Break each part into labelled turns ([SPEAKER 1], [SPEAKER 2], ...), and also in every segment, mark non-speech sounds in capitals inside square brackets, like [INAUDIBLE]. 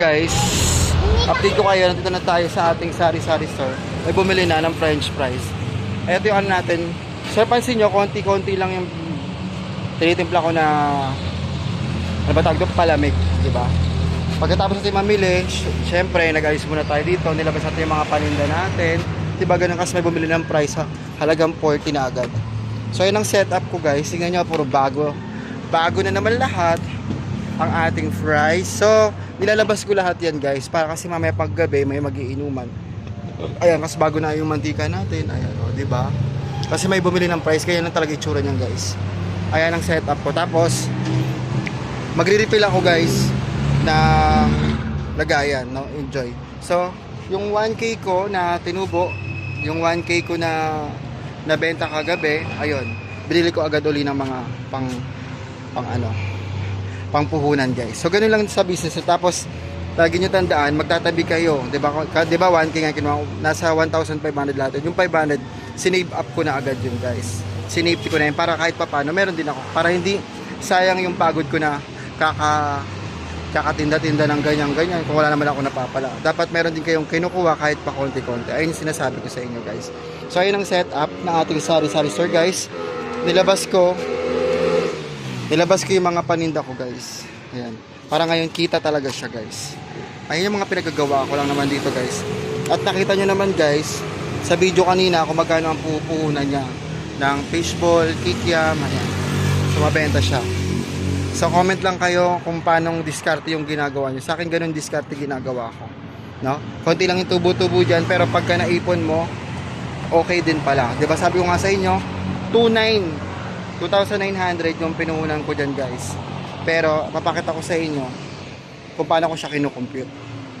[SPEAKER 1] Guys, update ko kayo. Nandito na tayo sa ating sari-sari store. May bumili na ng french fries. Ito yung ano natin. Sir, pansin nyo, konti-konti lang yung tinitimpla ko na ano ba tawag doon? Palamig, di ba? Pagkatapos natin mamili, sy- syempre, nag-ayos muna tayo dito. Nilabas natin yung mga paninda natin. Di ba ganun kasi may bumili ng price ha? Halagang 40 na agad. So, yun ang setup ko guys. Tingnan nyo, puro bago. Bago na naman lahat ang ating fries. So, nilalabas ko lahat yan guys para kasi mamaya paggabi may magiinuman. Ayan, kasi bago na yung mantika natin. Ayan, o, di ba? Kasi may bumili ng price, kaya lang talaga itsura niyan guys. Ayan ang setup ko. Tapos, magre-refill ako guys na lagayan, no? Enjoy. So, yung 1K ko na tinubo, yung 1K ko na nabenta kagabi, ayun, binili ko agad uli ng mga pang pang ano, pangpuhunan guys. So ganun lang sa business. Tapos lagi nyo tandaan, magtatabi kayo. 'Di ba? 'Di ba 1k nga kinuha ko? Nasa 1,500 lahat. yun. Yung 500, sinave up ko na agad yun, guys. Sinave ko na yun para kahit papaano meron din ako. Para hindi sayang yung pagod ko na kaka kakatinda-tinda ng ganyan-ganyan kung wala naman ako napapala. Dapat meron din kayong kinukuha kahit pa konti-konti. Ayun yung sinasabi ko sa inyo guys. So ayun ang setup ng ating sari-sari store guys. Nilabas ko Nilabas ko yung mga paninda ko guys. Ayan. Para ngayon kita talaga siya guys. Ayun yung mga pinagagawa ko lang naman dito guys. At nakita nyo naman guys, sa video kanina kung magkano ang pupuhunan niya ng fishball, kikiam, ayan. Sumabenta siya. So comment lang kayo kung paano diskarte yung ginagawa nyo. Sa akin ganun diskarte ginagawa ko. No? Konti lang yung tubo-tubo dyan pero pagka naipon mo, okay din pala. 'Di ba sabi ko nga sa inyo, 29 2,900 yung pinuhunan ko dyan guys. Pero papakita ko sa inyo kung paano ko siya kinukompute.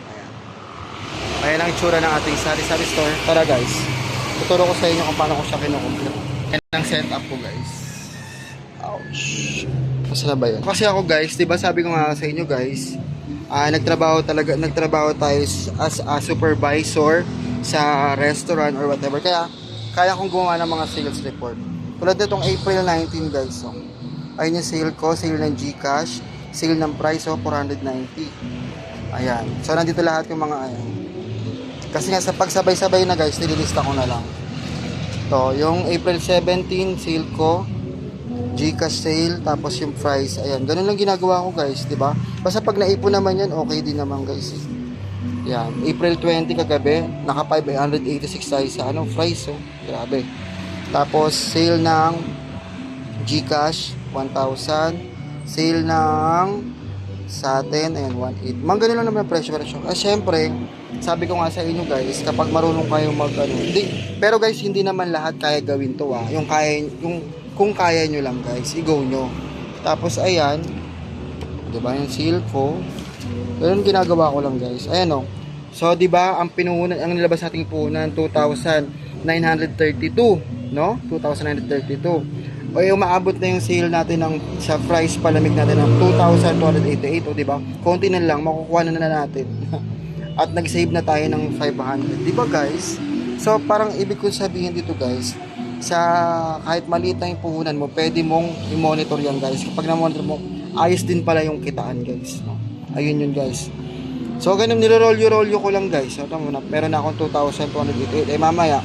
[SPEAKER 1] Ayan. Ayan ang itsura ng ating sari-sari store. Tara guys, tuturo ko sa inyo kung paano ko siya kinukompute. Ayan ang setup ko guys. Ouch. Masa na ba yun? Kasi ako guys, di ba sabi ko nga sa inyo guys, ah nagtrabaho talaga, nagtrabaho tayo as a supervisor sa restaurant or whatever. Kaya, kaya kong gumawa ng mga sales report. Tulad nitong April 19 guys. So, ayun yung sale ko, sale ng Gcash, sale ng price oh, 490. Ayan. So, nandito lahat yung mga ayan. Kasi nga sa pagsabay-sabay na guys, nililista ko na lang. To, yung April 17 sale ko, Gcash sale, tapos yung price. Ayan, ganun lang ginagawa ko guys, di ba? Basta pag naipon naman yan, okay din naman guys. eh. Yan, April 20 kagabi, naka 586 tayo sa ano, price, oh. Grabe. Tapos, sale ng Gcash, 1,000. Sale ng sa atin, ayan, 1,800. Mga ganun lang naman ang presyo. presyo. Ah, syempre, sabi ko nga sa inyo guys, kapag marunong kayo mag ano, hindi, pero guys, hindi naman lahat kaya gawin to ah. Yung kaya, yung, kung kaya nyo lang guys, i-go nyo. Tapos, ayan, di ba yung seal ko, ganun ginagawa ko lang guys. Ayan oh. So, di ba, ang pinuhunan, ang nilabas nating puhunan, 2,932, no? 2,932. O yung maabot na yung sale natin ng sa price palamig natin ng 2,288, o di ba? Konti na lang, makukuha na na natin. [LAUGHS] At nag-save na tayo ng 500. Di ba guys? So, parang ibig ko sabihin dito guys, sa kahit maliit na yung puhunan mo, pwede mong i-monitor yan guys. Kapag na-monitor mo, ayos din pala yung kitaan guys. No? Ayun yun guys. So, ganun, nirolyo-rolyo ko lang guys. So, tama na, meron na akong 2,288. Eh, mamaya,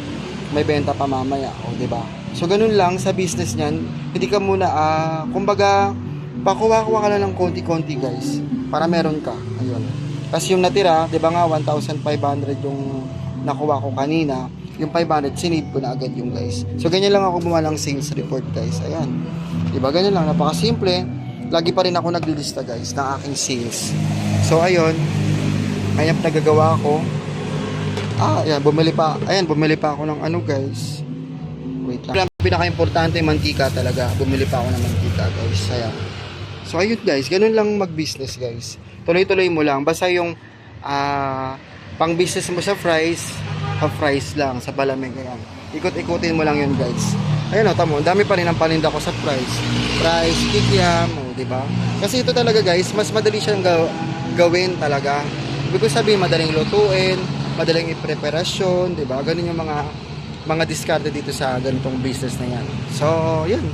[SPEAKER 1] may benta pa mamaya. O, di ba? So, ganun lang sa business niyan. Hindi ka muna, ah, kumbaga, pakuha-kuha ka lang ng konti-konti guys. Para meron ka. Ayun. Kasi yung natira, di ba nga, 1,500 yung nakuha ko kanina. Yung 500, sinave ko na agad yung guys. So, ganyan lang ako gumawa ng sales report guys. Ayan. Di ba? Ganyan lang. Napaka-simple. Lagi pa rin ako naglilista guys ng aking sales. So, ayun. Ayan, nagagawa ko. Ah, ayan, bumili pa. Ayan, bumili pa ako ng ano, guys. Wait lang. Ang pinaka-importante, mantika talaga. Bumili pa ako ng mantika, guys. Ayan. So, ayun, guys. Ganun lang mag-business, guys. Tuloy-tuloy mo lang. Basta yung ah pang-business mo sa fries, pa-fries lang, sa palamig. Ayan. Ikot-ikutin mo lang yun, guys. Ayan, o, tamo. Dami pa rin ang paninda ko sa fries. Fries, kikiam, o, di ba? Kasi ito talaga, guys, mas madali siyang gaw- gawin talaga. Ibig ko sabihin, madaling lutuin, madaling ipreparasyon, di ba? Ganun yung mga mga diskarte dito sa ganitong business na yan. So, yun.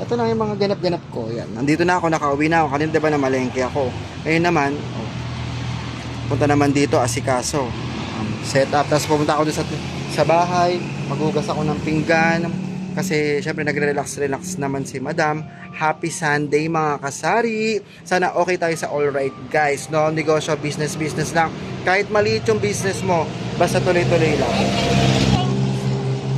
[SPEAKER 1] Ito lang yung mga ganap-ganap ko. Yan. Nandito na ako, nakauwi na ako. Kanina diba na malengke ako. Ngayon naman, oh, Punta naman dito, asikaso. Set up. Tapos pumunta ako sa, sa bahay. Maghugas ako ng pinggan. Kasi syempre nagre-relax-relax naman si madam. Happy Sunday mga kasari. Sana okay tayo sa alright guys. No, negosyo, business, business lang. Kahit maliit yung business mo, basta tuloy-tuloy lang.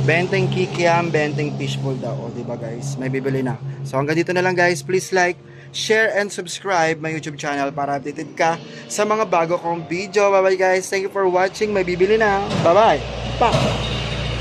[SPEAKER 1] Benteng kikiam, benteng fishbowl daw. O, diba guys? May bibili na. So, hanggang dito na lang guys. Please like, share, and subscribe my YouTube channel para updated ka sa mga bago kong video. Bye-bye guys. Thank you for watching. May bibili na. Bye-bye. Pa!